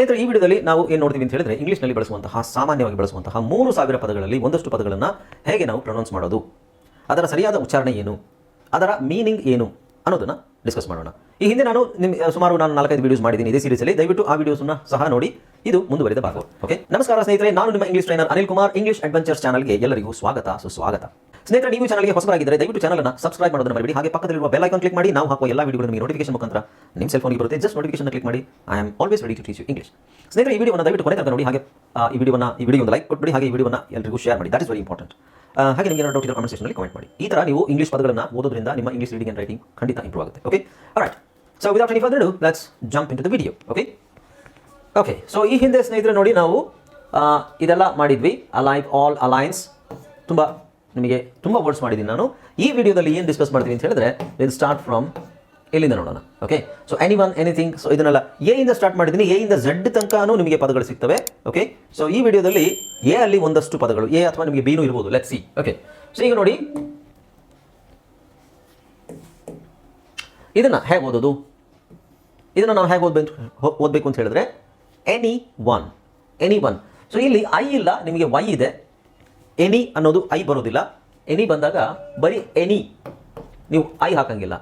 ಸ್ನೇಹಿತರೆ, ಈ ವಿಡಿಯೋದಲ್ಲಿ ನಾವು ಏನು ನೋಡ್ತೀವಿ ಅಂತ ಹೇಳಿದ್ರೆ ಇಂಗ್ಲೀಷ್ನಲ್ಲಿ ಬಳಸುವಂತಹ, ಸಾಮಾನ್ಯವಾಗಿ ಬಳಸುವಂತಹ ಮೂರು ಸಾವಿರ ಪದಗಳಲ್ಲಿ ಒಂದಷ್ಟು ಪದಗಳನ್ನು ಹೇಗೆ ನಾವು ಪ್ರೊನೌನ್ಸ್ ಮಾಡೋದು? ಅದರ ಸರಿಯಾದ ಉಚ್ಚಾರಣೆ ಏನು? ಅದರ ಮೀನಿಂಗ್ ಏನು? ಅನ್ನೋದನ್ನ ಡಿಸ್ಕಸ್ ಮಾಡೋಣ. ಈ ಹಿಂದೆ ನಾನು ನಿಮ್ಮ ಸುಮಾರು ನಾನು ನಾಲ್ಕೈದು ವಿಡಿಯೋಸ್ ಮಾಡಿದ್ದೀನಿ ಇದೇ ಸೀರೀಸಲ್ಲಿ ದಯವಿಟ್ಟು ಆ ವಿಡಿಯೋಸ್ನ ಸಹ ನೋಡಿ. ಇದು ಮುಂದುವರಿದ ಭಾಗ. ಓಕೆ ನಮಸ್ಕಾರ ಸ್ನೇಹಿತರೆ, ನಾನು ನಿಮ್ಮ English trainer Anil Kumar. English adventures ಚಾನಲ್ಗೆ ಎಲ್ಲರಿಗೂ ಸ್ವಾಗತ. ಸುಸ್ವಾಗತ ಸ್ನೇಹಿತರೆ, ನೀವು ಚಾನಲ್ಗೆ ಹೊಸಬರಾಗಿದ್ದರೆ ದಯವಿಟ್ಟು ಚಾನಲ್ ಅನ್ನು ಸಬ್ಸ್ಕ್ರೈಬ್ ಮಾಡೋದನ್ನು ಮರಿಬೇಡಿ. ಹಾಗೆ ಪಕ್ಕದಲ್ಲಿರುವ ಬೆಲ್ ಐಕಾನ್ ಕ್ಲಿಕ್ ಮಾಡಿ, ನಾವು ಹಾಕುವ ಎಲ್ಲ ವಿಡಿಯೋಗಳು ನಿಮಗೆ ನೋಟಿಫಿಕೇಶನ್ ಮುಖಾಂತರ ನಿಮ್ಮ ಸೆಲ್ ಫೋನ್ಗೆ ಬರುತ್ತೆ. ಜಸ್ಟ್ ನೋಟಿಫಿಕೇಶನ್ ಕ್ಲಿಕ್ ಮಾಡಿ I am always ready to teach you English ಸ್ನೇಹಿತರೆ, ಈ ವಿಡಿಯೋನ ದಯವಿಟ್ಟು ಕೊನೆ ತನಕ ನೋಡಿ. ಹಾಗೆ ಈ ವಿಡಿಯೋನ ಈ ವಿಡಿಯೋ ಒಂದು ಲೈಕ್ ಕೊಟ್ಬಿಡಿ. ಹಾಗೆ ಈ ವಿಡಿಯೋನ ಎಲ್ಲರಿಗೂ ಶೇರ್ ಮಾಡಿ. ದಟ್ ಇಸ್ ವೆರಿ ಇಂಪಾರ್ಟೆಂಟ್ ಹಾಗೆ ನಿಮಗೆ ಏನಾದರೂ ಡೌಟ್ ಕಮೆಂಟ್ ಸೆಕ್ಷನಲ್ಲಿ ಕಮೆಂಟ್ ಮಾಡಿ. ಈ ತರ ನೀವು ಇಂಗ್ಲಿಷ್ ಪದಗಳನ್ನು ಓದೋದ್ರಿಂದ ನಿಮ್ಮ ಇಂಗ್ಲಿಷ್ ರೀಡಿಂಗ್ ಆ್ಯಂಡ್ ರೈಟಿಂಗ್ ಖಂಡಿತ ಇಂಪ್ರೂವ್ ಆಗುತ್ತೆ. Okay right so without any further do let's jump into the video okay okay so ಈ ಹಿಂದೆ ಸ್ನೇಹಿತರೆ ನೋಡಿ ನಾವು ಇದೆಲ್ಲ ಮಾಡಿದ್ವಿ. ಅಲೈವ್ ಆಲ್ ಅಲೈನ್ಸ್ ತುಂಬ ನಿಮಗೆ ತುಂಬ ವರ್ಡ್ಸ್ ಮಾಡಿದ್ದೀನಿ ನಾನು. ಈ ವಿಡಿಯೋದಲ್ಲಿ ಏನು ಡಿಸ್ಕಸ್ ಮಾಡ್ತೀನಿ ಅಂತ ಹೇಳಿದ್ರೆ ವಿಲ್ ಸ್ಟಾರ್ಟ್ ಫ್ರಮ್ ಎಲ್ಲಿಂದ ನೋಡೋಣ okay so anyone anything so ಇದನ್ನೆಲ್ಲ ಎ ಇಂದ ಸ್ಟಾರ್ಟ್ ಮಾಡಿದ್ದೀನಿ. ಎ ಇಂದ ಝಡ್ ತನಕನೂ ನಿಮಗೆ ಪದಗಳು ಸಿಗ್ತವೆ ಓಕೆ ಸೊ ಈ ವಿಡಿಯೋದಲ್ಲಿ ಎ ಅಲ್ಲಿ ಒಂದಷ್ಟು ಪದಗಳು ಎ ಅಥವಾ ನಿಮಗೆ ಬೀನು ಇರ್ಬೋದು. ಲೆಟ್ ಸಿ ಓಕೆ ಸೊ ಈಗ ನೋಡಿ. ಇದನ್ನ ಹೇಗೆ ಓದೋದು? ಇದನ್ನು ನಾವು ಹೇಗೆ ಓದ್ಬೇಕು ಓದಬೇಕು ಅಂತ ಹೇಳಿದ್ರೆ anyone anyone so ಇಲ್ಲಿ ಐ ಇಲ್ಲ, ನಿಮಗೆ ವೈ ಇದೆ. ಎನಿ ಅನ್ನೋದು ಐ ಬರೋದಿಲ್ಲ. ಎನಿ ಬಂದಾಗ ಬರೀ ಎನಿ ನೀವು ಐ ಹಾಕಂಗಿಲ್ಲ.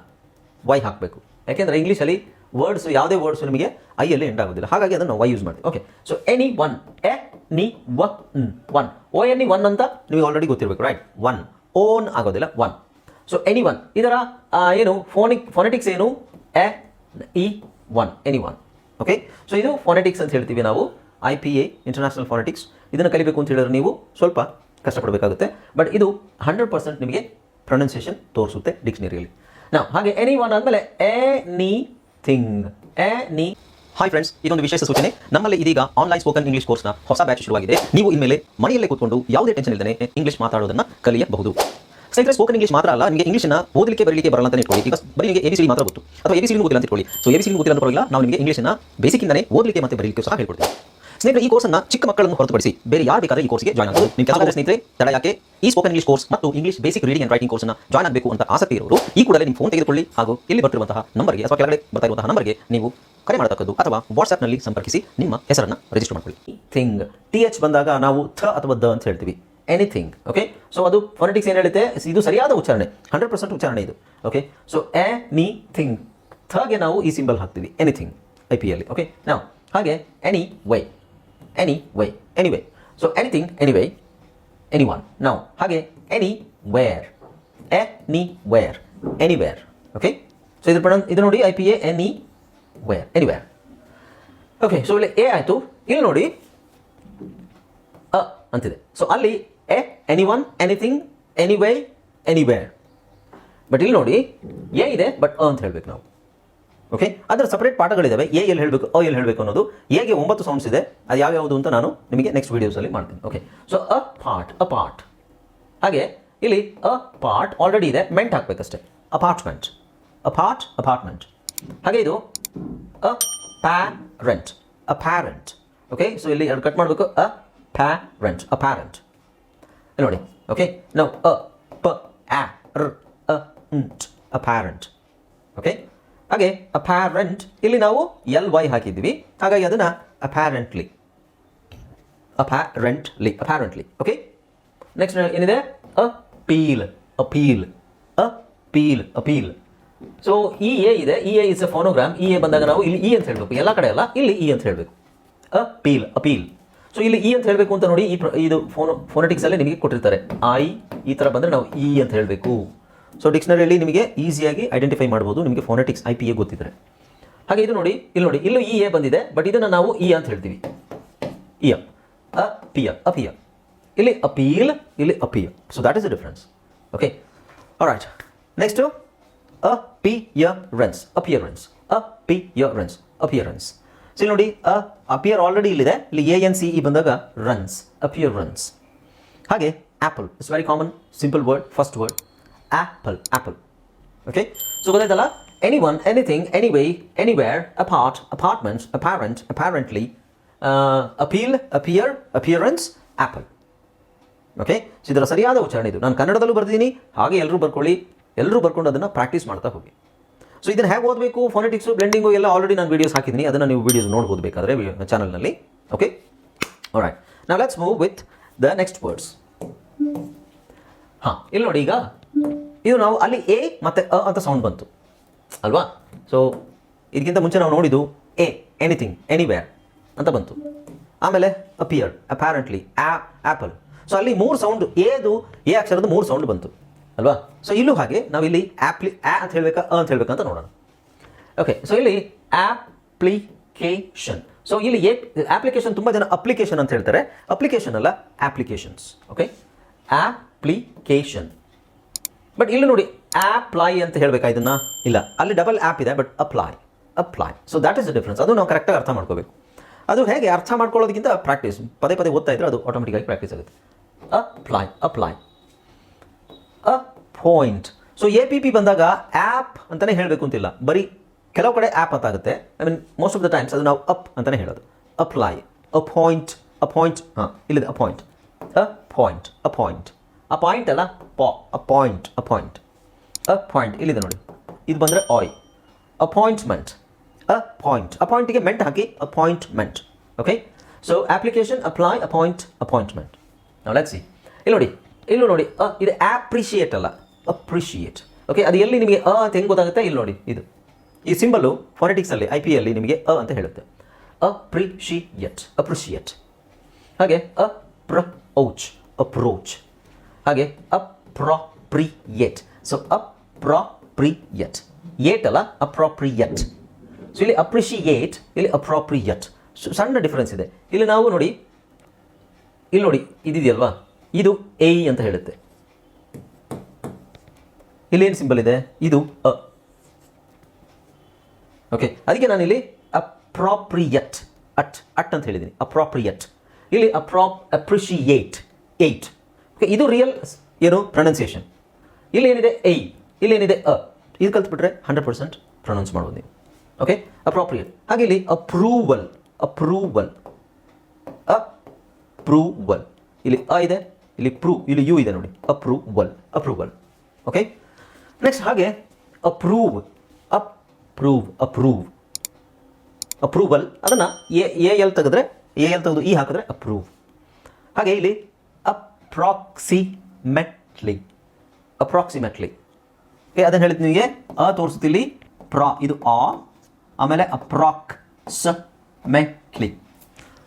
ವೈ ಹಾಕಬೇಕು. ಯಾಕೆಂದರೆ ಇಂಗ್ಲೀಷಲ್ಲಿ ವರ್ಡ್ಸ್ ಯಾವುದೇ ವರ್ಡ್ಸ್ ನಿಮಗೆ ಐಯಲ್ಲಿ ಎಂಡ್ ಆಗೋದಿಲ್ಲ. ಹಾಗಾಗಿ ಅದನ್ನು ವೈ ಯೂಸ್ ಮಾಡ್ತೀವಿ. Okay so anyone anyone O anyone ಅಂತ ನಿಮಗೆ ಆಲ್ರೆಡಿ ಗೊತ್ತಿರಬೇಕು ರೈಟ್ ಒನ್ ಓನ್ ಆಗೋದಿಲ್ಲ ಒನ್ ಸೊ ಎನಿ ಒನ್ ಇದರ ಏನು ಫೋನಿಕ್ ಫೋನೆಟಿಕ್ಸ್ ಏನು? A E one anyone okay so ಇದು ಫೋನೆಟಿಕ್ಸ್ ಅಂತ ಹೇಳ್ತೀವಿ ನಾವು. I P A international phonetics ಇದನ್ನು ಕಲಿಬೇಕು ಅಂತ ಹೇಳಿದ್ರೆ ನೀವು ಸ್ವಲ್ಪ ಕಷ್ಟಪಡಬೇಕಾಗುತ್ತೆ. ಬಟ್ ಇದು ಹಂಡ್ರೆಡ್ ಪರ್ಸೆಂಟ್ ನಿಮಗೆ ಪ್ರೊನೌನ್ಸಿಯೇಷನ್ ತೋರಿಸುತ್ತೆ ಡಿಕ್ಷನರಿಯಲ್ಲಿ ನಾವು ಹಾಗೆ ಎನಿ ಒನ್ ಆದಮೇಲೆ anything any hi friends ಇದೊಂದು ವಿಶೇಷ ಸೂಚನೆ. ನಮ್ಮಲ್ಲಿ ಇದೀಗ ಆನ್ಲೈನ್ ಸ್ಪೋಕನ್ ಇಂಗ್ಲಿಷ್ ಕೋರ್ಸ್ನ ಹೊಸ ಬ್ಯಾಚ್ ಶುರುವಾಗಿದೆ. ನೀವು ಇನ್ಮೇಲೆ ಮನೆಯಲ್ಲೇ ಕೂತ್ಕೊಂಡು ಯಾವುದೇ ಟೆನ್ಷನ್ ಇಲ್ಲದೆ ಇಂಗ್ಲಿಷ್ ಮಾತಾಡೋದನ್ನ ಕಲಿಯಬಹುದು. ಸ್ನೇಹಿತರೆ ಸ್ಪೋಕನ್ ಇಂಗ್ಲಿಷ್ ಮಾತ್ರ ಅಲ್ಲ, ನಿಮಗೆ ಇಂಗ್ಲಿಷ್ನ ಓದಲಿಕ್ಕೆ, ಬರಲಿಕ್ಕೆ ಬರಲ್ಲ ಅಂತ ಇಟ್ಕೊಳ್ಳಿ. ಈಗ ಬರೀ ನಿಮಗೆ ಎಬಿಸಿಡಿ ಮಾತ್ರ ಗೊತ್ತು. ಅಥವಾ ಎಬಿಸಿ ಗೊತ್ತಿಲ್ಲ ಅಂತ ಇಟ್ಕೊಳ್ಳಿ. ಸೊ ಎಬಿಸಿ ಗೊತ್ತಿಲ್ಲ ಅಂತ ಪರವಾಗಿಲ್ಲ ನಾವು ನಿಮಗೆ ಇಂಗ್ಲಿಷ್ನ ಬೇಸಿಕ್ಕಿಂದನೇ ಓದಲಿಕ್ಕೆ ಮತ್ತೆ ಬರಲಿಕ್ಕೆ ಸಹ ಹೇಳ್ಕೊಡ್ತೀವಿ. ಸ್ನೇಹಿತರೆ, ಈ ಕೋರ್ಸ್ನ ಚಿಕ್ಕ ಮಕ್ಕಳನ್ನು ಹೊರತುಪಡಿಸಿ ಬೇರೆ ಯಾರು ಬೇಕಾದ್ರೆ ಈ ಕೋರ್ಸ್ಗೆ ಜಾಯ್ನ್ ಆಗಬಹುದು ನಿಮ್ಮ ಕೆಲಸ ಸ್ನೇಹಿತರೆ, ತಡ ಯಾಕೆ ಈ ಸ್ಪೋಕನ್ ಇಂಗ್ಲಿಷ್ ಕೋರ್ಸ್ ಮತ್ತು English basic reading and writing ಕೋರ್ಸ್ನ ಜಾಯ್ನ್ ಆಗಬೇಕು ಅಂತ ಆಸಕ್ತಿ ಇರೋರು, ಈ ಕೂಡಲೇ ನಿಮ್ಮ ಫೋನ್ ತೆಗೆದುಕೊಳ್ಳಿ ಹಾಗೂ ಇಲ್ಲಿ ಬರ್ತಿರುವಂತಹ ನಂಬರ್ಗೆ ಅಥವಾ ಕೆಳಗಡೆ ಬರ್ತಾ ಇರುವಂತಹ ನಂಬರ್ಗೆ ನೀವು ಕರೆ ಮಾಡತಕ್ಕದ್ದು ಅಥವಾ ವಾಟ್ಸ್ಆಪ್ನಲ್ಲಿ ಸಂಪರ್ಕಿಸಿ ನಿಮ್ಮ ಹೆಸರನ್ನು ರಿಜಿಸ್ಟರ್ ಮಾಡ್ಕೊಳ್ಳಿ. ಥಿಂಗ್ ಟಿ ಎಚ್ ಬಂದಾಗ ನಾವು ಥ ಅಥವಾ ದ ಅಂತ ಹೇಳ್ತೀವಿ. ಎನಿಥಿಂಗ್ ಓಕೆ ಸೊ ಅದು ಫೊನೆಟಿಕ್ಸ್ ಏನು ಹೇಳುತ್ತೆ? ಇದು ಸರಿಯಾದ ಉಚ್ಚಾರಣೆ. ಹಂಡ್ರೆಡ್ ಪರ್ಸೆಂಟ್ ಉಚ್ಚಾರಣೆ ಇದು. Okay so anything ಥಗೆ ನಾವು ಈ ಸಿಂಬಲ್ ಹಾಕ್ತೀವಿ. Anything I P L okay ನಾವು ಹಾಗೆ anyway anyway anyway so anything anyway anyone ನಾವು ಹಾಗೆ anywhere anywhere anywhere okay so ಇದ್ರ ಪ್ರೊನೌನ್ ಇದು ನೋಡಿ I P A anywhere anywhere okay so ಇಲ್ಲಿ ಎ ಆಯಿತು. ಇಲ್ಲಿ ನೋಡಿ, ಅ ಅಂತಿದೆ. ಸೊ ಅಲ್ಲಿ a any one anything anyway anywhere but ಇಲ್ಲಿ ನೋಡಿ, ಎ ಇದೆ ಬಟ್ ಅ ಅಂತ ಹೇಳ್ಬೇಕು ನಾವು. ಓಕೆ ಅದರ ಸಪರೇಟ್ ಪಾಠಗಳಿದ್ದಾವೆ ಎ ಎಲ್ಲಿ ಹೇಳಬೇಕು, ಅ ಎಲ್ಲಿ ಹೇಳಬೇಕು ಅನ್ನೋದು. ಎಗೆ ಒಂಬತ್ತು ಸೌಂಡ್ಸ್ ಇದೆ. ಅದು ಯಾವ್ಯಾವುದು ಅಂತ ನಾನು ನಿಮಗೆ ನೆಕ್ಸ್ಟ್ ವೀಡಿಯೋಸಲ್ಲಿ ಮಾಡ್ತೀನಿ. Okay so a part a part ಹಾಗೆ, ಇಲ್ಲಿ ಅ ಪಾರ್ಟ್ ಆಲ್ರೆಡಿ ಇದೆ. ಮೆಂಟ್ ಹಾಕಬೇಕಷ್ಟೇ. ಅಪಾರ್ಟ್ಮೆಂಟ್ ಅ ಪಾರ್ಟ್ ಅಪಾರ್ಟ್ಮೆಂಟ್ ಹಾಗೆ ಇದು a parent a parent okay so ಇಲ್ಲಿ ಎರಡು ಕಟ್ ಮಾಡಬೇಕು. ಅ ಪ್ಯಾರೆಂಟ್ ಅ ಪ್ಯಾರೆಂಟ್ ನೋಡಿ. ಓಕೆ ನಾವು ಅ ಪ ಆ ರ್ ಅ ಪ್ಯಾರೆಂಟ್ ಅಪ್ಯಾರೆಂಟ್ ಓಕೆ ಹಾಗೆ ಅಪ್ಯಾರೆಂಟ್ ಇಲ್ಲಿ ನಾವು ಎಲ್ ವೈ ಹಾಕಿದ್ದೀವಿ. ಹಾಗಾಗಿ ಅದನ್ನು apparently apparently apparently okay next ಏನಿದೆ? ಅ appeal appeal appeal appeal so E A ಇದೆ. E A is a phonogram E A ಬಂದಾಗ ನಾವು ಇಲ್ಲಿ ಇ ಅಂತ ಹೇಳಬೇಕು. ಎಲ್ಲ ಕಡೆ ಅಲ್ಲ, ಇಲ್ಲಿ ಇ ಅಂತ ಹೇಳಬೇಕು. ಅಪೀಲ್ ಅಪೀಲ್ ಸೊ ಇಲ್ಲಿ ಇ ಅಂತ ಹೇಳಬೇಕು ಅಂತ ನೋಡಿ ಈ ಇದು ಫೋನೋ ಫೋನೆಟಿಕ್ಸಲ್ಲೇ ನಿಮಗೆ ಕೊಟ್ಟಿರ್ತಾರೆ. ಐ ಈ ಥರ ಬಂದರೆ ನಾವು ಇ ಅಂತ ಹೇಳಬೇಕು. ಸೊ ಡಿಕ್ಷನರಿಯಲ್ಲಿ ನಿಮಗೆ ಈಸಿಯಾಗಿ ಐಡೆಂಟಿಫೈ ಮಾಡ್ಬೋದು. ನಿಮಗೆ ಫೋನೆಟಿಕ್ಸ್ ಐ ಪಿ ಎ ಗೊತ್ತಿದ್ರೆ. ಹಾಗೆ ಇದು ನೋಡಿ, ಇಲ್ಲಿ ನೋಡಿ, ಇಲ್ಲೂ ಇ ಎ ಬಂದಿದೆ ಬಟ್ ಇದನ್ನು ನಾವು ಇ ಅಂತ ಹೇಳ್ತೀವಿ. ಇ ಅ ಪಿ ಅಪಿಯ ಇಲ್ಲಿ ಅಪೀಲ್ ಇಲ್ಲಿ appear so that is a difference okay right next appearance appearance ಯ ಅಪಿಯರೆನ್ಸ್ ಅಪಿಯರೆನ್ಸ್ ಸೊ ಇಲ್ಲಿ ನೋಡಿ, ಅ ಅಪಿಯರ್ ಆಲ್ರೆಡಿ ಇಲ್ಲಿದೆ. ಇಲ್ಲಿ ಎ ಎನ್ ಸಿ ಇ ಬಂದಾಗ ರನ್ಸ್ ಅಪಿಯರೆನ್ಸ್ ಹಾಗೆ apple it's very common simple word first word apple apple okay so ಗೊತ್ತಾಯ್ತಲ್ಲ anyone anything anywhere, apart, apart apparent, apparently, uh, appeal appear appearance apple okay so ಇದರ ಸರಿಯಾದ ಉಚ್ಚಾರಣೆ ಇದು. ನಾನು ಕನ್ನಡದಲ್ಲೂ ಬರ್ತೀನಿ ಹಾಗೆ ಎಲ್ಲರೂ ಬರ್ಕೊಳ್ಳಿ ಎಲ್ಲರೂ ಬರ್ಕೊಂಡು ಅದನ್ನು ಪ್ರಾಕ್ಟೀಸ್ ಮಾಡ್ತಾ ಹೋಗಿ. ಸೊ ಇದನ್ನು ಹೇಗೆ ಓದಬೇಕು? ಫೋನೆಟಿಕ್ಸು ಬ್ಲೆಂಡಿಂಗು ಎಲ್ಲ ಆಲ್ರೆಡಿ ನಾನು ವೀಡಿಯೋಸ್ ಹಾಕಿದ್ದೀನಿ. ಅದನ್ನು ನೀವು ವೀಡಿಯೋಸ್ ನೋಡ್ಬೋದು ಬೇಕಾದರೆ ಚಾನಲ್ನಲ್ಲಿ ಓಕೆ ರೈಟ್ ನಾವು let's move with the next words ಹಾಂ ಇಲ್ಲಿ ನೋಡಿ ಈಗ ಇದು ನಾವು ಅಲ್ಲಿ ಎ ಮತ್ತು ಅ ಅಂತ ಸೌಂಡ್ ಬಂತು. ಅಲ್ವಾ? ಸೊ ಇದಕ್ಕಿಂತ ಮುಂಚೆ ನಾವು ನೋಡಿದ್ದು ಎ ಎನಿಥಿಂಗ್ ಎನಿವೇರ್ ಅಂತ ಬಂತು. ಆಮೇಲೆ ಅಪಿಯರ್ ಅಪ್ಯಾರೆಂಟ್ಲಿ ಆ ಆ್ಯಪಲ್ ಸೊ ಅಲ್ಲಿ ಮೂರು ಸೌಂಡ್ ಎದು ಎ ಅಕ್ಷರದ ಮೂರು ಸೌಂಡ್ ಬಂತು. ಅಲ್ವಾ? ಸೊ ಇಲ್ಲೂ ಹಾಗೆ ನಾವು ಇಲ್ಲಿ ಆ್ಯಪ್ಲಿ ಆ ಅಂತ ಹೇಳ್ಬೇಕಾ, ಅ ಅಂತ ಹೇಳ್ಬೇಕಂತ ನೋಡೋಣ. ಓಕೆ ಸೊ ಇಲ್ಲಿ ಆಪ್ಲಿಕೇಶನ್ ಸೊ ಇಲ್ಲಿ ಎ ಆಪ್ಲಿಕೇಶನ್ ತುಂಬ ಜನ ಅಪ್ಲಿಕೇಶನ್ ಅಂತ ಹೇಳ್ತಾರೆ. ಅಪ್ಲಿಕೇಶನ್ ಅಲ್ಲ ಆ್ಯಪ್ಲಿಕೇಶನ್ಸ್ ಓಕೆ ಆಪ್ಲಿಕೇಶನ್ ಬಟ್ ಇಲ್ಲಿ ನೋಡಿ ಅಪ್ಲೈ ಅಂತ ಹೇಳ್ಬೇಕಾ ಇಲ್ಲ, ಅಲ್ಲಿ ಡಬಲ್ ಆ್ಯಪ್ ಇದೆ but apply apply so that is the difference ಅದು ನಾವು ಕರೆಕ್ಟಾಗಿ ಅರ್ಥ ಮಾಡ್ಕೋಬೇಕು. ಅದು ಹೇಗೆ ಅರ್ಥ ಮಾಡ್ಕೊಳ್ಳೋದಕ್ಕಿಂತ ಪ್ರಾಕ್ಟೀಸ್ ಪದೇ ಪದೇ ಓದ್ತಾ ಇದ್ರೆ ಅದು ಆಟೋಮೆಟಿಕ್ಕಾಗಿ ಪ್ರಾಕ್ಟೀಸ್ ಆಗುತ್ತೆ. Apply apply a point so A P P ಬಂದಾಗ ಆ್ಯಪ್ ಅಂತಲೇ ಹೇಳಬೇಕು ಅಂತಿಲ್ಲ. ಬರೀ ಕೆಲವು ಕಡೆ ಆ್ಯಪ್ ಅಂತ ಆಗುತ್ತೆ. I mean most of the times ಅದು ನಾವು ಅಪ್ ಅಂತಲೇ ಹೇಳೋದು. Apply a point a point ಹಾಂ, ಇಲ್ಲಿದೆ a point a point a point a point ಅಲ್ಲ? ಪಾ a point a point a point ಇಲ್ಲಿದೆ ನೋಡಿ. ಇದು ಬಂದರೆ ಆಯ್ ಅಪಾಯಿಂಟ್ಮೆಂಟ್ ಅ ಪಾಯಿಂಟ್ ಅಪಾಯಿಂಟಿಗೆ ಮೆಂಟ್ ಹಾಕಿ appointment okay so application apply appoint appointment ನಾವು ಲೆಟ್ಸ್ ಸಿ ಇಲ್ಲಿ ನೋಡಿ. ಇಲ್ಲಿ ನೋಡಿ. ಅ ಇದು ಆಪ್ರಿಷಿಯೇಟ್ ಅಲ್ಲ. ಅಪ್ರಿಷಿಯೇಟ್ ಓಕೆ ಅದು ಎಲ್ಲಿ ನಿಮಗೆ ಅ ಅಂತ ಹೆಂಗೆ ಗೊತ್ತಾಗುತ್ತೆ? ಇಲ್ಲಿ ನೋಡಿ. ಇದು. ಈ ಸಿಂಬಲು ಫೊನೆಟಿಕ್ಸಲ್ಲಿ ಐ ಪಿ ಅಲ್ಲಿ ನಿಮಗೆ ಅ ಅಂತ ಹೇಳುತ್ತೆ. ಅಪ್ರಿಷಿಯೇಟ್ ಅಪ್ರಿಷಿಯೇಟ್ ಹಾಗೆ ಅಪ್ರೌಚ್. ಅಪ್ರೋಚ್ ಹಾಗೆ ಅಪ್ರಾಪ್ರಿಯೇಟ್. So appropriate. ಏಟ್ ಅಲ್ಲ? ಅಪ್ರಾಪ್ರಿಯೇಟ್. ಸೊ ಇಲ್ಲಿ ಅಪ್ರಿಷಿಯೇಟ್ ಇಲ್ಲಿ ಅಪ್ರಾಪ್ರಿಯೇಟ್. ಸಣ್ಣ ಡಿಫ್ರೆನ್ಸ್ ಇದೆ. ಇಲ್ಲಿ ನಾವು ನೋಡಿ, ಇಲ್ಲಿ ನೋಡಿ, ಇದಿದೆಯಲ್ವಾ? ಇದು ಎ ಅಂತ ಹೇಳುತ್ತೆ. ಇಲ್ಲಿ ಏನು ಸಿಂಬಲ್ ಇದೆ? ಇದು ಅ. ಓಕೆ ಅದಕ್ಕೆ ನಾನಿಲ್ಲಿ ಅಪ್ರಾಪ್ರಿಯಟ್, ಅಟ್ ಅಟ್ ಅಂತ ಹೇಳಿದ್ದೀನಿ. ಅಪ್ರಾಪ್ರಿಯಟ್. ಇಲ್ಲಿ ಅಪ್ರಾಪ್ ಅಪ್ರಿಷಿಯೇಟ್ ಏಟ್ ಇದು ರಿಯಲ್ ಏನು? ಪ್ರೊನೌನ್ಸಿಯೇಷನ್ ಇಲ್ಲಿ ಏನಿದೆ ಎ ಇಲ್ಲಿ ಏನಿದೆ ಅ. ಇದು ಕಲ್ತ್ಬಿಟ್ರೆ ಹಂಡ್ರೆಡ್ ಪರ್ಸೆಂಟ್ ಪ್ರೊನೌನ್ಸ್ ಮಾಡ್ಬೋದು ನೀವು. ಓಕೆ? ಅಪ್ರಾಪ್ರಿಯೇಟ್ ಹಾಗೆ ಇಲ್ಲಿ ಅಪ್ರೂವಲ್ ಅಪ್ರೂವಲ್ ಅಪ್ರೂವಲ್ ಇಲ್ಲಿ ಅ ಇದೆ, ಇಲ್ಲಿ ಪ್ರೂ ಇಲ್ಲಿ ಯು ಇದೆ ನೋಡಿ. Approval approval okay? ನೆಕ್ಸ್ಟ್ ಹಾಗೆ ಅಪ್ರೂವ್ ಅಪ್ರೂವ್ ಅಪ್ರೂವ್ ಅಪ್ರೂವಲ್ ಅದನ್ನು ಎ ಎ ಎಲ್ ತೆಗೆದ್ರೆ, ಎ ಎಲ್ ತೆಗೆದು ಇ ಹಾಕಿದ್ರೆ ಅಪ್ರೂವ್ ಹಾಗೆ ಇಲ್ಲಿ ಅಪ್ರಾಕ್ಸಿಮೆಟ್ಲಿ ಅಪ್ರಾಕ್ಸಿಮೆಟ್ಲಿ ಓಕೆ ಅದನ್ನು ಹೇಳಿದ್ ನಿಮಗೆ ಅ ತೋರಿಸ್ತಿಲ್ಲಿ ಪ್ರಾ, ಇದು ಆ, ಆಮೇಲೆ ಅಪ್ರಾಕ್ ಸ ಮೆಟ್ಲಿ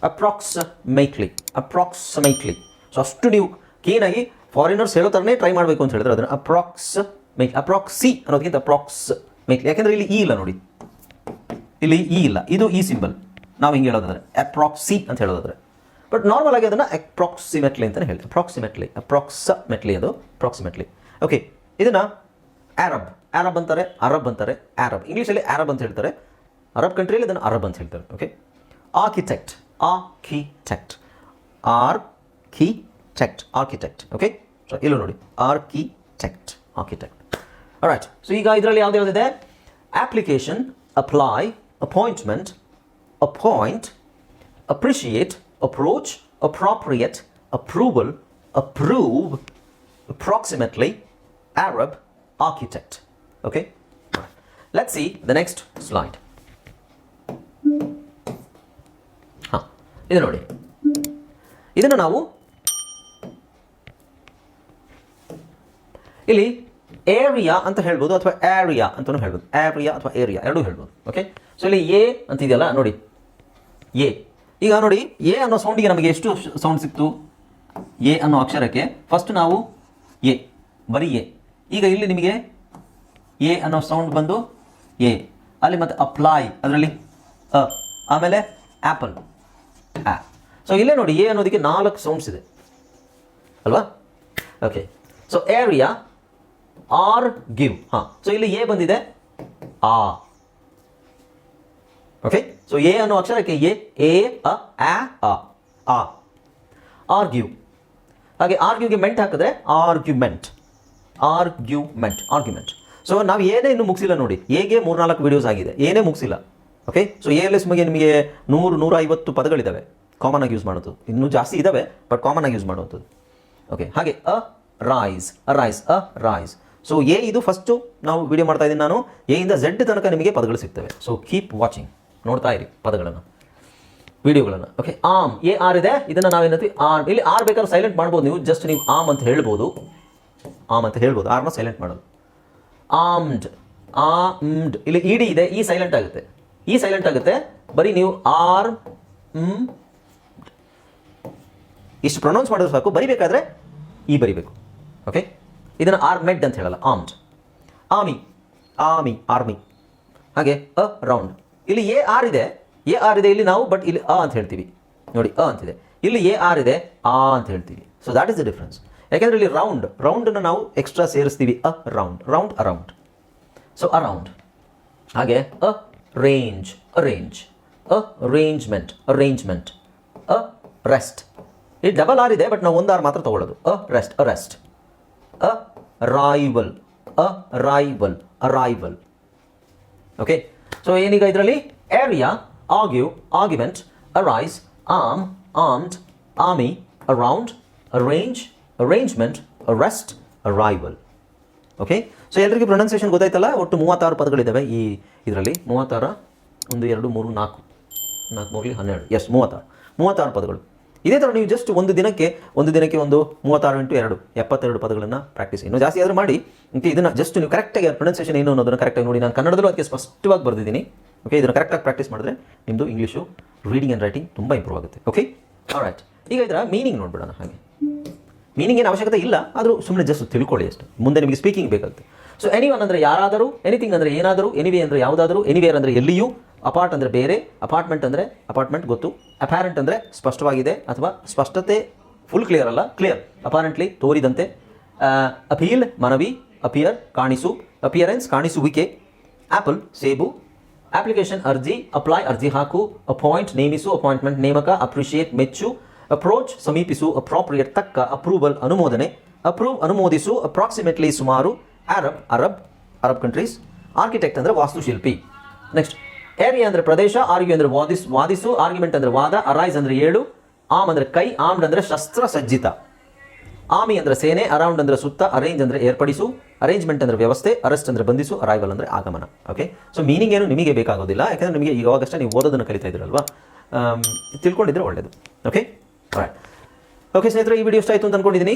ಅಪ್ರಾಕ್ಸಿ ಮೈಟ್ಲಿ ಸೊ ಅಷ್ಟು ನೀವು ಕ್ಲೀನಾಗಿ ಫಾರಿನರ್ಸ್ ಹೇಳೋ ಥರನೇ ಟ್ರೈ ಮಾಡಬೇಕು ಅಂತ ಹೇಳಿದ್ರೆ ಅದನ್ನು ಅಪ್ರಾಕ್ಸ್ ಮೇಕ್ ಅಪ್ರಾಕ್ಸಿ ಅನ್ನೋದಕ್ಕಿಂತ ಅಪ್ರಾಕ್ಸ್ ಮೈಕ್ಲಿ ಯಾಕೆಂದರೆ ಇಲ್ಲಿ ಇ ಇಲ್ಲ ನೋಡಿ. ಇಲ್ಲಿ ಇ ಇಲ್ಲ. ಇದು ಈ ಸಿಂಬಲ್ ನಾವು ಹಿಂಗೆ ಹೇಳೋದಾದ್ರೆ. ಅಪ್ರಾಕ್ಸಿ ಅಂತ ಹೇಳೋದಾದ್ರೆ. ಬಟ್ ನಾರ್ಮಲ್ ಆಗಿ ಅದನ್ನು ಅಪ್ರಾಕ್ಸಿಮೆಟ್ಲಿ ಅಂತಲೇ ಹೇಳ್ತೀವಿ. ಅಪ್ರಾಕ್ಸಿಮೆಟ್ಲಿ ಅಪ್ರಾಕ್ಸಮೆಟ್ಲಿ ಅದು ಅಪ್ರಾಕ್ಸಿಮೆಟ್ಲಿ ಓಕೆ ಇದನ್ನು ಆರಬ್ ಆರಬ್ ಅಂತಾರೆ ಅರಬ್ ಅಂತಾರೆ ಆರಬ್ ಇಂಗ್ಲೀಷಲ್ಲಿ ಆರಬ್ ಅಂತ ಹೇಳ್ತಾರೆ. ಅರಬ್ ಕಂಟ್ರಿಯಲ್ಲಿ ಅದನ್ನು ಅರಬ್ ಅಂತ ಹೇಳ್ತಾರೆ. Okay architect architect architect architect okay ಇಲ್ಲೂ ನೋಡಿ. ಆರ್ಕಿಟೆಕ್ಟ್ ಆರ್ಕಿಟೆಕ್ಟ್ ರೈಟ್ ಸೊ ಈಗ ಇದರಲ್ಲಿ ಯಾವ್ದು ಯಾವುದಿದೆ? Application apply appointment appoint appreciate approach appropriate approval approve approximately, Arab architect. Okay? Let's see the next slide. ಹಾಂ ಇದು ನೋಡಿ. ಇದನ್ನು ನಾವು ಇಲ್ಲಿ ಏರಿಯಾ ಅಂತ ಹೇಳ್ಬೋದು ಅಥವಾ ಏರಿಯಾ ಅಂತಲೂ ಹೇಳ್ಬೋದು. ಏರಿಯಾ ಅಥವಾ ಏರಿಯಾ ಎರಡೂ ಹೇಳ್ಬೋದು. ಓಕೆ ಸೊ ಇಲ್ಲಿ ಎ ಅಂತ ಇದೆಯಲ್ಲ ನೋಡಿ. ಎ ಈಗ ನೋಡಿ ಎ ಅನ್ನೋ ಸೌಂಡಿಗೆ ನಮಗೆ ಎಷ್ಟು ಸೌಂಡ್ ಸಿಕ್ತು? ಎ ಅನ್ನೋ ಅಕ್ಷರಕ್ಕೆ ಫಸ್ಟ್ ನಾವು ಎ ಬರೀ ಎ ಈಗ ಇಲ್ಲಿ ನಿಮಗೆ ಎ ಅನ್ನೋ ಸೌಂಡ್ ಬಂದು ಎ ಅಲ್ಲಿ ಮತ್ತೆ ಅಪ್ಲೈ ಅದರಲ್ಲಿ, ಅ, ಆಮೇಲೆ ಆ್ಯಪಲ್ ಆ. ಸೊ ಇಲ್ಲೇ ನೋಡಿ ಎ ಅನ್ನೋದಕ್ಕೆ ನಾಲ್ಕು ಸೌಂಡ್ಸ್ ಇದೆ. ಅಲ್ವಾ? Okay so area argue ಹಾಂ. ಸೊ ಇಲ್ಲಿ ಎ ಬಂದಿದೆ. ಆ. ಓಕೆ ಸೊ ಎ ಅನ್ನೋ ಅಕ್ಷರಕ್ಕೆ ಎ ಎ ಅ ಆ ಆ ಆರ್ಗ್ಯೂ ಹಾಗೆ ಆರ್ಗ್ಯೂಗೆ ಮೆಂಟ್ ಹಾಕಿದ್ರೆ ಆರ್ಗ್ಯುಮೆಂಟ್ ಆರ್ಗ್ಯುಮೆಂಟ್ ಆರ್ಗ್ಯುಮೆಂಟ್ ಸೊ ನಾವು ಏನೇ ಇನ್ನೂ ಮುಗಿಸಿಲ್ಲ ನೋಡಿ. ಹೇಗೆ ಮೂರ್ನಾಲ್ಕು ವಿಡಿಯೋಸ್ ಆಗಿದೆ. ಏನೇ ಮುಗಿಸಿಲ್ಲ. Okay so A L S ಬಗ್ಗೆ ನಿಮಗೆ ನೂರು ನೂರ ಐವತ್ತು ಪದಗಳಿದ್ದಾವೆ ಕಾಮನ್ ಆಗಿ ಯೂಸ್ ಮಾಡೋದು. ಇನ್ನೂ ಜಾಸ್ತಿ ಇದ್ದಾವೆ ಬಟ್ ಕಾಮನ್ ಆಗಿ ಯೂಸ್ ಮಾಡುವಂಥದ್ದು ಓಕೆ ಹಾಗೆ arise arise arise so A ಇದು ಫಸ್ಟು ನಾವು ವಿಡಿಯೋ ಮಾಡ್ತಾ ಇದ್ದೀನಿ ನಾನು. ಎ ಇಂದ ಝೆಡ್ ತನಕ ನಿಮಗೆ ಪದಗಳು ಸಿಗ್ತವೆ. ಸೊ ಕೀಪ್ ವಾಚಿಂಗ್ ನೋಡ್ತಾ ಇರಿ ಪದಗಳನ್ನು. ವಿಡಿಯೋಗಳನ್ನು. ಓಕೆ ಆಮ್ ಎ ಆರ್ ಇದೆ. ಇದನ್ನು ನಾವೇನಂತೀವಿ ಆರ್ ಇಲ್ಲಿ ಆರ್ ಬೇಕಾದ್ರೆ ಸೈಲೆಂಟ್ ಮಾಡ್ಬೋದು ನೀವು. ಜಸ್ಟ್ ನೀವು ಆಮ್ ಅಂತ ಹೇಳ್ಬೋದು. ಆಮ್ ಅಂತ ಹೇಳ್ಬೋದು. ಆರ್ನ ಸೈಲೆಂಟ್ ಮಾಡೋದು. ಆಮ್ಡ್ ಆಮ್ಡ್ ಇಲ್ಲಿ ಇಡಿ ಇದೆ. ಈ ಸೈಲೆಂಟ್ ಆಗುತ್ತೆ. ಈ ಸೈಲೆಂಟ್ ಆಗುತ್ತೆ. ಬರೀ ನೀವು ಆರ್ ಇಷ್ಟು ಪ್ರೊನೌನ್ಸ್ ಮಾಡಿದ್ರೆ ಸಾಕು. ಬರಿಬೇಕಾದ್ರೆ ಈ ಬರಿಬೇಕು. ಓಕೆ ಇದನ್ನು ಆರ್ಮೆಡ್ ಅಂತ ಹೇಳಲ್ಲ. ಆಮ್ಡ್ ಆಮಿ ಆಮಿ ಆರ್ಮಿ ಹಾಗೆ ಅ ರೌಂಡ್ ಇಲ್ಲಿ ಎ ಆರ್ ಇದೆ. ಎ ಆರ್ ಇದೆ ಇಲ್ಲಿ ನಾವು ಬಟ್ ಇಲ್ಲಿ ಅ ಅಂತ ಹೇಳ್ತೀವಿ. ನೋಡಿ, ಅ ಅಂತಿದೆ ಇಲ್ಲಿ ಎ ಆರ್ ಇದೆ, ಆ ಅಂತ ಹೇಳ್ತೀವಿ. So that is the difference ಯಾಕೆಂದ್ರೆ ಇಲ್ಲಿ ರೌಂಡ್ ರೌಂಡನ್ನು ನಾವು extra ಸೇರಿಸ್ತೀವಿ. Around round around so around ಹಾಗೆ, arrange arrange arrangement arrangement arrest ಇಲ್ಲಿ ಡಬಲ್ ಆರ್ ಇದೆ ಬಟ್ ನಾವು ಒಂದು ಆರ್ ಮಾತ್ರ ತಗೊಳ್ಳೋದು. Arrest arrest arrival arrival arrival okay so ಏನೀಗ ಇದರಲ್ಲಿ? Area argue argument arise arm armed army around arrange arrangement arrest arrival okay so ಎಲ್ಲರಿಗೂ ಪ್ರೊನೌನ್ಸಿಯೇಷನ್ ಗೊತ್ತಾಯ್ತಲ್ಲ? ಒಟ್ಟು ಮೂವತ್ತಾರು ಪದಗಳಿದ್ದಾವೆ ಈ ಇದರಲ್ಲಿ. ಮೂವತ್ತಾರ, ಒಂದು, ಎರಡು, ಮೂರು, ನಾಲ್ಕು. ನಾಲ್ಕು ಮೂರಲಿ ಹನ್ನೆರಡು. ಎಸ್ ಮೂವತ್ತಾರು. ಮೂವತ್ತಾರು ಪದಗಳು. ಇದೇ ಥರ ನೀವು ಜಸ್ಟ್ ಒಂದು ದಿನಕ್ಕೆ ಒಂದು ದಿನಕ್ಕೆ ಒಂದು ಮೂವತ್ತಾರು ಇಂಟು ಎರಡು, ಎಪ್ಪತ್ತೆರಡು ಪದಗಳನ್ನು ಪ್ರಾಕ್ಟೀಸ್ ಇನ್ನು ಜಾಸ್ತಿ ಆದರೂ ಮಾಡಿ ಓಕೆ ಇದನ್ನು ಜಸ್ಟ್ ನೀವು ಕರೆಕ್ಟಾಗಿ ಪ್ರೊನೌನ್ಸೇಷನ್ ಏನು ಅನ್ನೋದನ್ನು ಕರೆಕ್ಟಾಗಿ ನೋಡಿ. ನಾನು ಕನ್ನಡದಲ್ಲೂ ಅದಕ್ಕೆ ಸ್ಪಷ್ಟವಾಗಿ ಬರೆದಿದ್ದೀನಿ. ಓಕೆ ಇದನ್ನು ಕರೆಕ್ಟಾಗಿ ಪ್ರಾಕ್ಟೀಸ್ ಮಾಡಿದ್ರೆ ನಿಮ್ಮದು ಇಂಗ್ಲೀಷು ರೀಡಿಂಗ್ ಆ್ಯಂಡ್ ರೈಟಿಂಗ್ ತುಂಬ ಇಂಪ್ರೂವ್ ಆಗುತ್ತೆ. ಓಕೆ ರೈಟ್ ಈಗ ಇದರ ಮೀನಿಂಗ್ ನೋಡ್ಬಿಡೋಣ ಹಾಗೆ. ಮೀನಿಂಗ್ ಏನು ಅವಶ್ಯಕತೆ ಇಲ್ಲ, ಆದರೂ ಸುಮ್ಮನೆ ಜಸ್ಟ್ ತಿಳ್ಕೊಳ್ಳಿ ಅಷ್ಟು. ಮುಂದೆ ನಿಮಗೆ ಸ್ಪೀಕಿಂಗ್ ಬೇಕಾಗುತ್ತೆ. ಸೊ ಎನಿ ಒನ್ ಅಂದರೆ ಯಾರಾದರೂ ಎನಿಥಿಂಗ್ ಅಂದರೆ ಏನಾದರೂ ಎನಿವೆ ಅಂದರೆ ಯಾವುದಾದರೂ ಎನಿವೇರ್ ಅಂದರೆ ಎಲ್ಲಿಯೂ ಅಪಾರ್ಟ್ ಅಂದರೆ ಬೇರೆ ಅಪಾರ್ಟ್ಮೆಂಟ್ ಅಂದರೆ ಅಪಾರ್ಟ್ಮೆಂಟ್ ಗೊತ್ತು. ಅಪ್ಯಾರೆಂಟ್ ಅಂದರೆ ಸ್ಪಷ್ಟವಾಗಿದೆ ಅಥವಾ ಸ್ಪಷ್ಟತೆ ಫುಲ್ ಕ್ಲಿಯರ್ ಅಲ್ಲ ಕ್ಲಿಯರ್ ಅಪಾರೆಂಟ್ಲಿ ತೋರಿದಂತೆ ಅಪೀಲ್ ಮನವಿ ಅಪಿಯರ್ ಕಾಣಿಸು. ಅಪಿಯರೆನ್ಸ್ ಕಾಣಿಸುವಿಕೆ. ಆ್ಯಪಲ್ ಸೇಬು. ಅಪ್ಲಿಕೇಶನ್ ಅರ್ಜಿ ಅಪ್ಲೈ ಅರ್ಜಿ ಹಾಕು. ಅಪಾಯಿಂಟ್ ನೇಮಿಸು. ಅಪಾಯಿಂಟ್ಮೆಂಟ್ ನೇಮಕ ಅಪ್ರಿಷಿಯೇಟ್ ಮೆಚ್ಚು. ಅಪ್ರೋಚ್ ಸಮೀಪಿಸು. ಅಪ್ರಾಪ್ರಿಯೇಟ್ ತಕ್ಕ ಅಪ್ರೂವಲ್ ಅನುಮೋದನೆ. ಅಪ್ರೂವ್ ಅನುಮೋದಿಸು. ಅಪ್ರಾಕ್ಸಿಮೇಟ್ಲಿ ಸುಮಾರು. Arab Arab Arab countries architect ಅಂದರೆ ವಾಸ್ತುಶಿಲ್ಪಿ. ನೆಕ್ಸ್ಟ್ ಏರಿಯಾ ಅಂದ್ರೆ ಪ್ರದೇಶ, ಆರ್ಗ್ಯೂ ಅಂದ್ರೆ ವಾದಿಸ್, ವಾದಿಸು ಆರ್ಗ್ಯುಮೆಂಟ್ ಅಂದ್ರೆ ವಾದ ಅರೈಸ್ ಅಂದ್ರೆ ಏಳು ಆಮ್ ಅಂದ್ರೆ ಕೈ ಆಮ್ಡ್ ಅಂದ್ರೆ ಶಸ್ತ್ರ ಸಜ್ಜಿತ. ಆಮಿ ಅಂದ್ರೆ ಸೇನೆ ಅರೌಂಡ್ ಅಂದ್ರೆ ಸುತ್ತ ಅರೇಂಜ್ ಅಂದ್ರೆ ಏರ್ಪಡಿಸು ಅರೇಂಜ್ಮೆಂಟ್ ಅಂದ್ರೆ ವ್ಯವಸ್ಥೆ ಅರೆಸ್ಟ್ ಅಂದ್ರೆ ಬಂಧಿಸು ಅರೈವಲ್ ಅಂದ್ರೆ ಆಗಮನ. ಓಕೆ ಸೊ ಮೀನಿಂಗ್ ಏನು ನಿಮಗೆ ಬೇಕಾಗೋದಿಲ್ಲ, ಯಾಕಂದ್ರೆ ನಿಮಗೆ ಈಗಾಗಷ್ಟೇ ನೀವು ಓದೋದನ್ನು ಕಲಿತಾ ಇದ್ದೀರಲ್ವಾ ತಿಳ್ಕೊಂಡಿದ್ರೆ ಒಳ್ಳೇದು. ಓಕೆ ರೈಟ್ ಓಕೆ ಸ್ನೇಹಿತರೆ, ಈ ವಿಡಿಯೋ ಇಷ್ಟ ಆಯಿತು ಅಂತ ಅನ್ಕೊಂಡಿದ್ದೀನಿ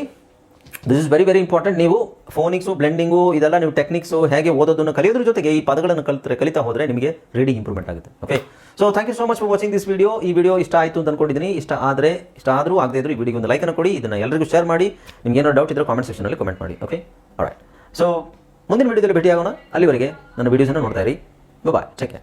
this is very very important ನೀವು ಫೋನಿಕ್ಸು ಬ್ಲೆಂಡಿಂಗು ಇದೆಲ್ಲ ನೀವು ಟೆಕ್ನಿಕ್ಸು ಹೇಗೆ ಓದೋದನ್ನು ಕಲಿಯೋದ್ರ ಜೊತೆಗೆ ಈ ಪದಗಳನ್ನು ಕಲಿತರೆ, ಕಲಿತಾ ಹೋದರೆ ನಿಮಗೆ ರೀಡಿಂಗ್ ಇಂಪ್ರೂವ್ಮೆಂಟ್ ಆಗುತ್ತೆ. Okay so thank you so much for watching this video ಈ ವಿಡಿಯೋ ಇಷ್ಟ ಆಯಿತು ಅಂತ ಅನ್ಕೊಂಡಿದ್ದೀನಿ ಇಷ್ಟ ಆದರೆ, ಇಷ್ಟ ಆದರೂ ಆಗದೇ ಇದ್ರೂ ಈ ವಿಡಿಯೋ ಒಂದು ಲೈಕನ್ನು ಕೊಡಿ. ಇದನ್ನು ಎಲ್ಲರಿಗೂ ಶೇರ್ ಮಾಡಿ. ನಿಮ್ಗೆ ಏನೋ ಡೌಟ್ ಇದ್ದರೆ ಕಾಮೆಂಟ್ ಸೆಕ್ಷನಲ್ಲಿ ಕಮೆಂಟ್ ಮಾಡಿ. ಓಕೆ ರೈಟ್ ಸೊ ಮುಂದಿನ ವಿಡಿಯೋದಲ್ಲಿ ಭೇಟಿಯಾಗೋಣ. ಅಲ್ಲಿವರೆಗೆ ನನ್ನ ವೀಡಿಯೋಸನ್ನು ನೋಡ್ತಾ ಇರಿ. ಬಾಯ್ ಚೆಕ್